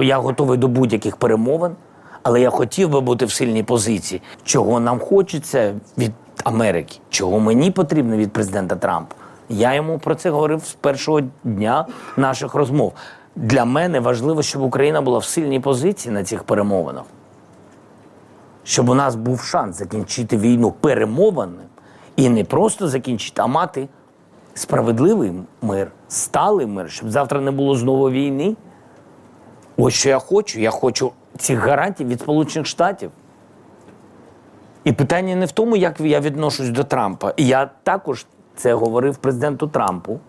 Я готовий до будь-яких перемовин, але я хотів би бути в сильній позиції. Чого нам хочеться від Америки, чого мені потрібно від президента Трампа. Я йому про це говорив з першого дня наших розмов. Для мене важливо, щоб Україна була в сильній позиції на цих перемовинах. Щоб у нас був шанс закінчити війну перемовинами і не просто закінчити, а мати справедливий мир, сталий мир, щоб завтра не було знову війни. Ось що я хочу. Я хочу цих гарантій від Сполучених Штатів. І питання не в тому, як я відношусь до Трампа. Я також це говорив президенту Трампу.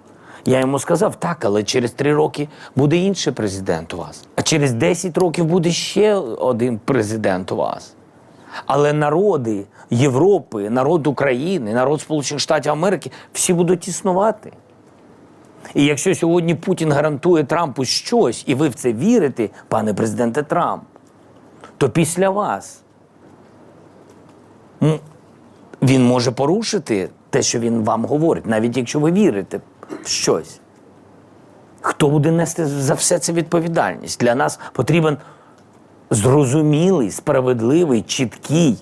Я йому сказав, так, але через три роки буде інший президент у вас. А через 10 років буде ще один президент у вас. Але народи Європи, народ України, народ Сполучених Штатів Америки всі будуть існувати. І якщо сьогодні Путін гарантує Трампу щось, і ви в це вірите, пане президенте Трамп, то після вас він може порушити те, що він вам говорить, навіть якщо ви вірите в щось. Хто буде нести за все це відповідальність? Для нас потрібен зрозумілий, справедливий, чіткий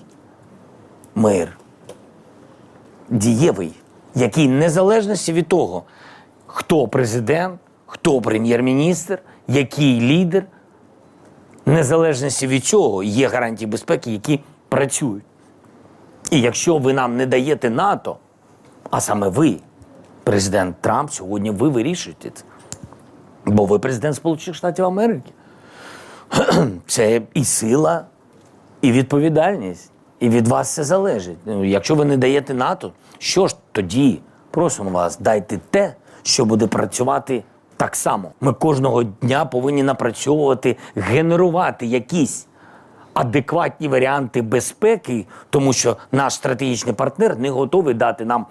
мир. Дієвий, який незалежності від того, хто президент, хто прем'єр-міністр, який лідер, незалежності від цього є гарантії безпеки, які працюють. І якщо ви нам не даєте НАТО, а саме ви, президент Трамп, сьогодні ви вирішуєте це. Бо ви президент Сполучених Штатів Америки. Це і сила, і відповідальність. І від вас це залежить. Ну, Якщо ви не даєте НАТО, що ж тоді просимо вас, дайте те, що буде працювати так само. Ми кожного дня повинні напрацьовувати, генерувати якісь адекватні варіанти безпеки, тому що наш стратегічний партнер не готовий дати нам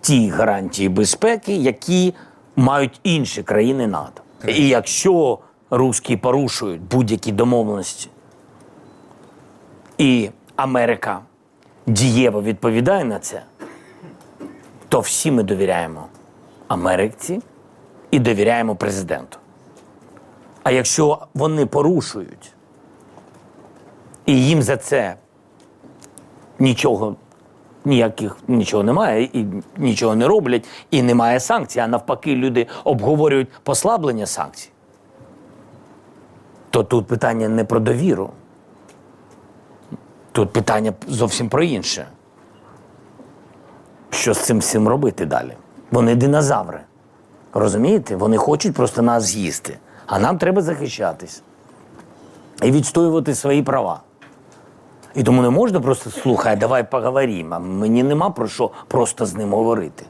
ті гарантії безпеки, які мають інші країни НАТО. І якщо русські порушують будь-які домовленості, і Америка дієво відповідає на це, то всі ми довіряємо Америці і довіряємо президенту. А якщо вони порушують, і їм за це нічого, ніяких нічого немає, і нічого не роблять, і немає санкцій, а навпаки, люди обговорюють послаблення санкцій, то тут питання не про довіру. Тут питання зовсім про інше. Що з цим всім робити далі? Вони динозаври. Розумієте? Вони хочуть просто нас з'їсти. А нам треба захищатись і відстоювати свої права. І тому не можна просто слухай, давай поговоримо. Мені нема про що просто з ним говорити.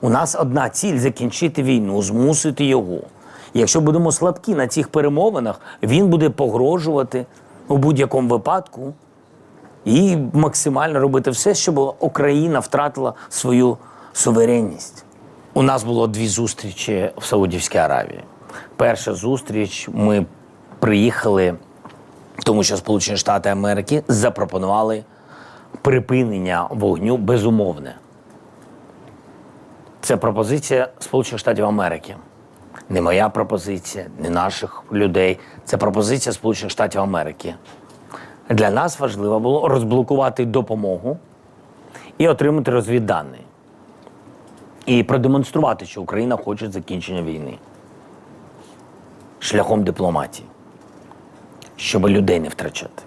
У нас одна ціль закінчити війну, змусити його. Якщо будемо слабкі на цих перемовинах, він буде погрожувати у будь-якому випадку і максимально робити все, щоб Україна втратила свою суверенність. У нас було дві зустрічі в Саудівській Аравії. Перша зустріч ми приїхали, тому що Сполучені Штати Америки запропонували припинення вогню безумовне. Це пропозиція Сполучених Штатів Америки. Не моя пропозиція, не наших людей. Це пропозиція Сполучених Штатів Америки. Для нас важливо було розблокувати допомогу і отримати розвіддані. І продемонструвати, що Україна хоче закінчення війни шляхом дипломатії, щоб людей не втрачати.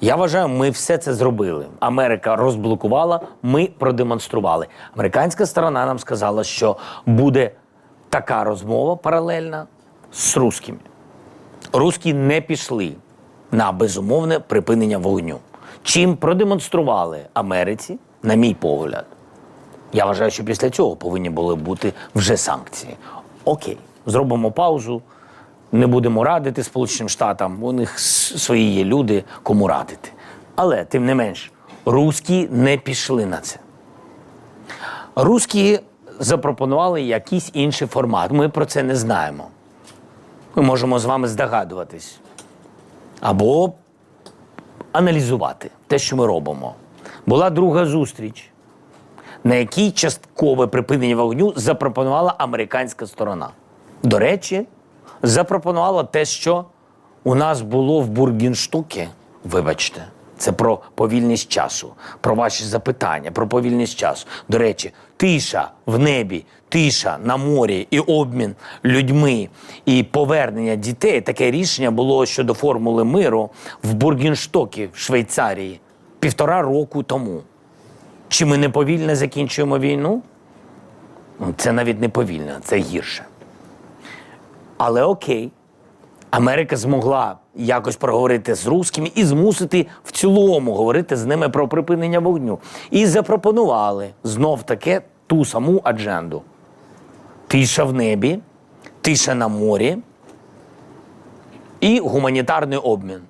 Я вважаю, ми все це зробили. Америка розблокувала, ми продемонстрували. Американська сторона нам сказала, що буде така розмова паралельна з русскими. Русські не пішли на безумовне припинення вогню. Чим продемонстрували Америці, на мій погляд, я вважаю, що після цього повинні були бути вже санкції. Окей, зробимо паузу, не будемо радити Сполученим Штатам. У них свої є люди, кому радити. Але тим не менш, русські не пішли на це. Русські запропонували якийсь інший формат. Ми про це не знаємо. Ми можемо з вами здогадуватись або аналізувати те, що ми робимо. Була друга зустріч, на якій часткове припинення вогню запропонувала американська сторона. До речі, запропонувала те, що у нас було в Бургінштукі. Вибачте, це про повільність часу, про ваші запитання, про повільність часу. До речі, тиша в небі, тиша на морі і обмін людьми і повернення дітей. Таке рішення було щодо формули миру в Бургінштокі в Швейцарії півтора року тому. Чи ми не повільно закінчуємо війну? Ну, Це навіть не повільно, це гірше. Але окей, Америка змогла якось проговорити з русскими і змусити в цілому говорити з ними про припинення вогню. І запропонували знов таки ту саму адженду: тиша в небі, тиша на морі і гуманітарний обмін.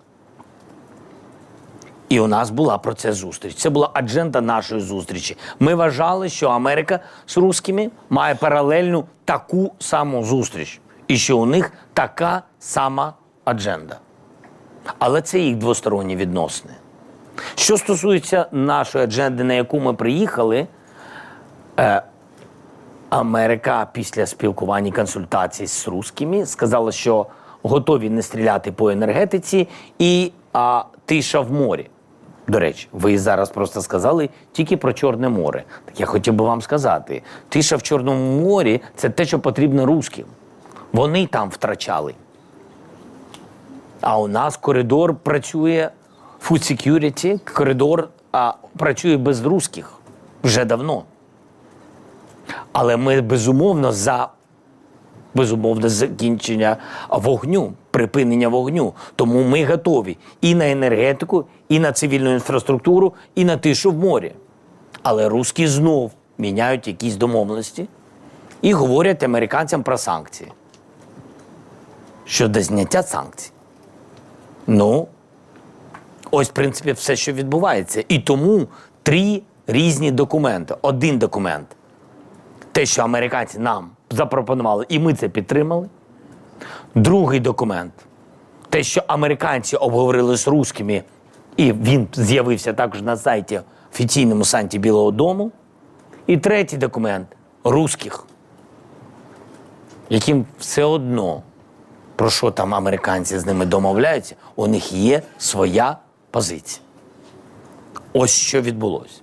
І у нас була про це зустріч. Це була адженда нашої зустрічі. Ми вважали, що Америка з русскими має паралельну таку саму зустріч, і що у них така сама адженда. Але це їх двосторонні відносини. Що стосується нашої адженди, на яку ми приїхали, е, Америка після спілкування і консультацій з русскими сказала, що готові не стріляти по енергетиці і а, тиша в морі. До речі, ви зараз просто сказали тільки про Чорне море. Так я хотів би вам сказати: тиша в Чорному морі це те, що потрібно русським. Вони там втрачали. А у нас коридор працює Food Security, коридор а, працює без русських вже давно. Але ми безумовно за безумовне закінчення вогню, припинення вогню. Тому ми готові і на енергетику, і на цивільну інфраструктуру, і на тишу в морі. Але русські знов міняють якісь домовленості і говорять американцям про санкції. Щодо зняття санкцій. Ну, ось, в принципі, все, що відбувається. І тому три різні документи. Один документ те, що американці нам запропонували, і ми це підтримали. Другий документ те, що американці обговорили з русскими, і він з'явився також на сайті офіційному сайті Білого Дому. І третій документ русських, яким все одно, про що там американці з ними домовляються, у них є своя позиція. Ось що відбулося.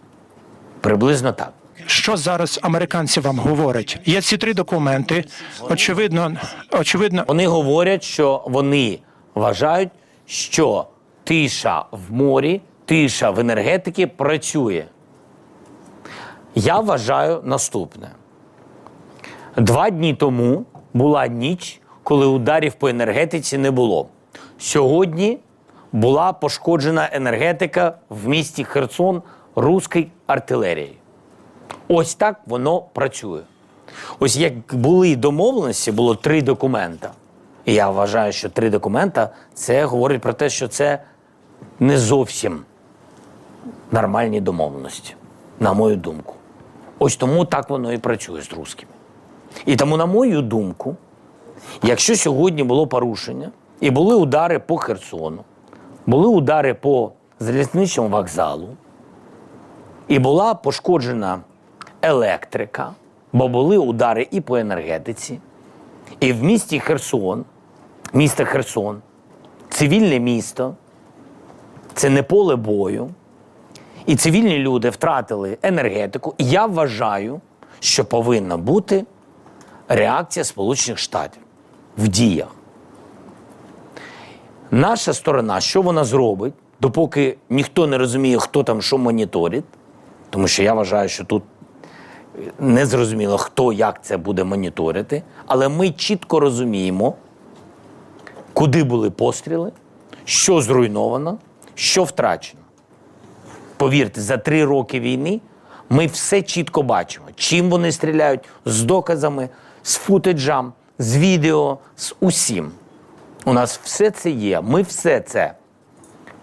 Приблизно так. Що зараз американці вам говорять? Є ці три документи. Очевидно, очевидно, Вони говорять, що вони вважають, що тиша в морі, тиша в енергетиці працює. Я вважаю наступне. Два дні тому була ніч, коли ударів по енергетиці не було. Сьогодні була пошкоджена енергетика в місті Херсон руською артилерією. Ось так воно працює. Ось як були домовленості, було три документа. І я вважаю, що три документа це говорить про те, що це не зовсім нормальні домовленості, на мою думку. Ось тому так воно і працює з русскими. І тому, на мою думку, якщо сьогодні було порушення і були удари по Херсону, були удари по залізничному вокзалу, і була пошкоджена електрика, бо були удари і по енергетиці. І в місті Херсон, місто Херсон, цивільне місто, це не поле бою. І цивільні люди втратили енергетику. І я вважаю, що повинна бути реакція Сполучених Штатів в діях. Наша сторона, що вона зробить, допоки ніхто не розуміє, хто там що моніторить, тому що я вважаю, що тут не зрозуміло, хто як це буде моніторити, але ми чітко розуміємо, куди були постріли, що зруйновано, що втрачено. Повірте, за три роки війни ми все чітко бачимо, чим вони стріляють, з доказами, з футеджем, з відео, з усім. У нас все це є. Ми все це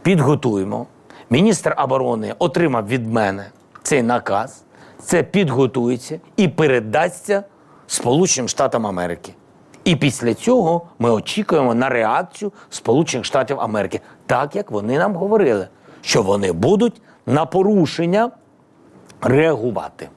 підготуємо. Міністр оборони отримав від мене цей наказ. Це підготується і передасться Сполученим Штатам Америки. І після цього ми очікуємо на реакцію Сполучених Штатів Америки, так як вони нам говорили, що вони будуть на порушення реагувати.